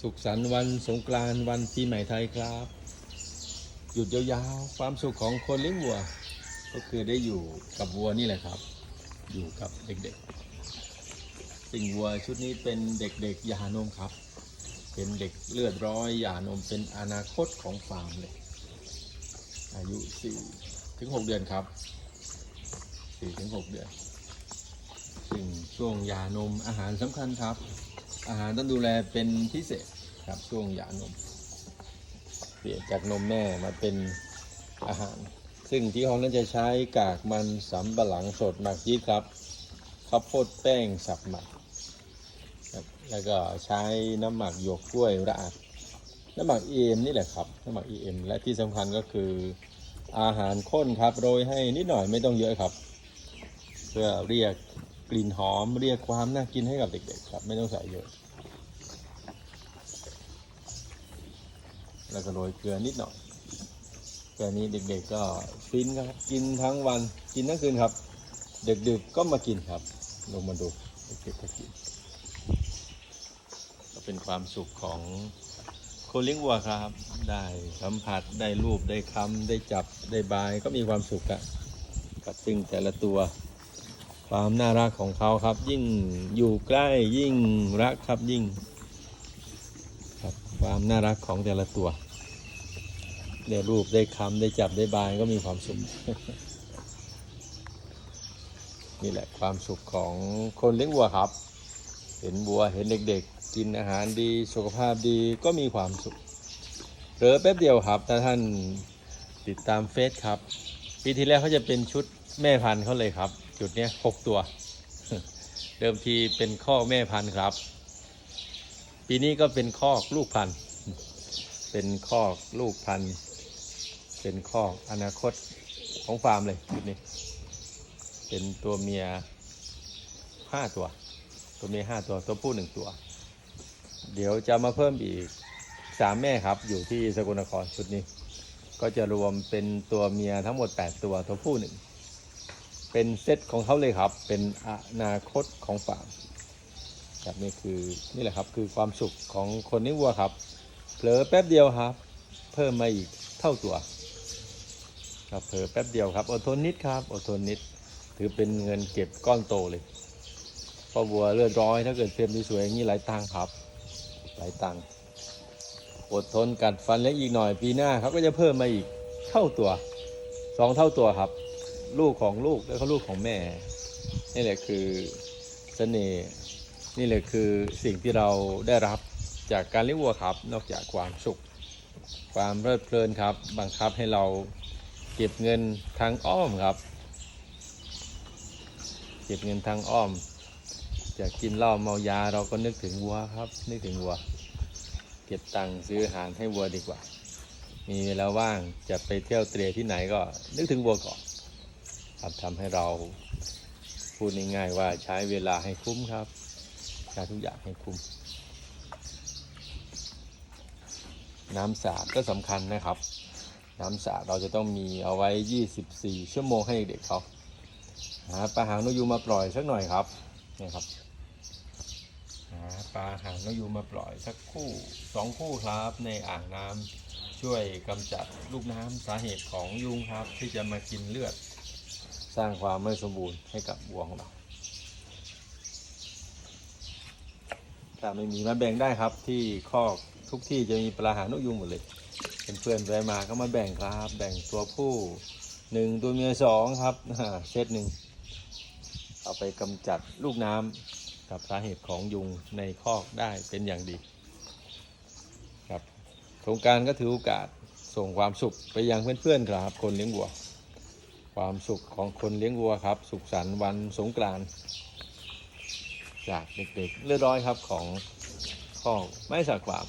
สุขสันต์วันสงกรานต์วันปีใหม่ไทยครับ หยุดยาวๆความสุขของคนเลี้ยงวัว ก็คือได้อยู่กับวัวนี่แหละครับ อยู่กับเด็กๆสิ่งวัวชุดนี้เป็นเด็กๆยานมครับ เป็นเด็กเลือดร้อยยานมเป็นอนาคตของฟาร์มเลย อายุ4ถึง6เดือนครับ4ถึง6เดือนซึ่งช่วงยานมอาหารสำคัญครับ อาหารต้องดูแลเป็นพิเศษครับช่วงหย่านม เปลี่ยนจากนมแม่มาเป็นอาหาร ซึ่งที่ห้องนั้นจะใช้กากมันสำปะหลังสดหมักยีสต์ครับข้าวโพดแป้งสับหมักครับแล้วก็ใช้น้ำหมักหยวกกล้วยระอัดน้ำหมักเอมนี่แหละครับน้ำหมักเอมและที่สำคัญก็คืออาหารข้นครับโรยให้นิดหน่อยไม่ต้องเยอะครับ เพื่อเรียก กลิ่นหอมเรียกความน่ากินให้กับเด็กๆครับ ไม่ต้องใส่เยอะ แล้วก็โรยเกลือนิดหน่อยแค่นี้เด็กๆก็ฟินครับกินทั้งวันกินทั้งคืนครับดึกๆก็มากินครับลงมาดูเด็กๆก็กินก็เป็นความสุขของคนเลี้ยงวัวครับ ได้สัมผัสได้รูปได้คำได้จับได้บายก็มีความสุขอะกับซึ่งแต่ละตัว ความน่ารักของเขาครับ ยิ่งอยู่ใกล้ยิ่งรักครับยิ่งครับความน่ารักของแต่ละตัวได้รูปได้คำได้จับได้บายก็มีความสุขนี่แหละความสุขของคนเลี้ยงวัวครับ เห็นวัวเห็นเด็กๆ กินอาหารดีสุขภาพดีก็มีความสุขเผลอแป๊บเดียวครับถ้าท่านติดตามเฟซครับ ปีที่แล้วเขาจะเป็นชุดแม่พันธุ์เขาเลยครับ จุดนี้หกตัว เดิมทีเป็นข้อแม่พันธุ์ครับ ปีนี้ก็เป็นคอลูกพันธุ์ เป็นคอลูกพันธุ์ เป็นคออนาคตของฟาร์มเลยชุดนี้ เป็นตัวเมียห้าตัว ตัวเมียห้าตัว ตัวผู้หนึ่งตัว เดี๋ยวจะมาเพิ่มอีกสามแม่ครับ อยู่ที่สกลนครชุดนี้ ก็จะรวมเป็นตัวเมียทั้งหมด8ตัว ตัวผู้หนึ่ง เป็นเซตของเขาเลยครับ เป็นอนาคตของฟาร์มครับนี่คือนี่แหละครับคือความสุขของคนเลี้ยงวัวครับเผลอแป๊บเดียวครับ เพิ่มมาอีกเท่าตัวครับเผลอแป๊บเดียวครับอดทนนิดครับอดทนนิด ถือเป็นเงินเก็บก้อนโตเลยเพราะวัวเลือดร้อยถ้าเกิดเฟรมสวยๆอย่างนี้หลายตังครับหลายตังอดทนกัดฟันเลี้ยงอีกหน่อยปีหน้าครับก็จะเพิ่มมาอีกเท่าตัวสองเท่าตัวครับ ลูกของลูกแล้วก็ลูกของแม่ นี่แหละคือเสน่ห์นี่เลยคือสิ่งที่เราได้รับจากการเลี้ยงวัวครับ นอกจากความสุข ความเพลิดเพลินครับ บังคับให้เราเก็บเงินทางอ้อมครับ เก็บเงินทางอ้อมจะกินเหล้าเมายาเราก็นึกถึงวัวครับ นึกถึงวัว เก็บตังค์ซื้ออาหารให้วัวดีกว่า มีเวลาว่างจะไปเที่ยวเตร่ที่ไหนก็นึกถึงวัวก่อน ครับทำให้เราพูดง่ายๆว่าใช้เวลาให้คุ้มครับใช้ทุกอย่างให้คุ้ม น้ำสะอาดก็สำคัญนะครับ น้ำสะอาดเราจะต้องมีเอาไว้ 24 ชั่วโมงให้เด็กเขาหาปลาหางนกยูงมาปล่อยสักหน่อยครับนี่ครับหาปลาหางนกยูงมาปล่อยสักคู่สองคู่ครับในอ่างน้ำช่วยกำจัดลูกน้ำสาเหตุของยุงครับที่จะมากินเลือด สร้างความไม่สมบูรณ์ให้กับวัวของเรา ถ้าไม่มีมาแบ่งได้ครับที่คอกทุกที่จะมีปลาหางนกยุงหมดเลยเป็นเพื่อนๆไปมาก็มาแบ่งครับ แบ่งตัวผู้หนึ่งตัวเมียสองครับเซตหนึ่งเอาไปกำจัดลูกน้ำกับสาเหตุของยุงในคอกได้เป็นอย่างดีครับโครงการก็ถือโอกาสส่งความสุขไปยังเพื่อนๆครับคนเลี้ยงวัว ความสุขของคนเลี้ยงวัวครับ สุขสันต์วันสงกรานต์จากเด็กๆเลือดร้อยครับของข้อไม่สักความ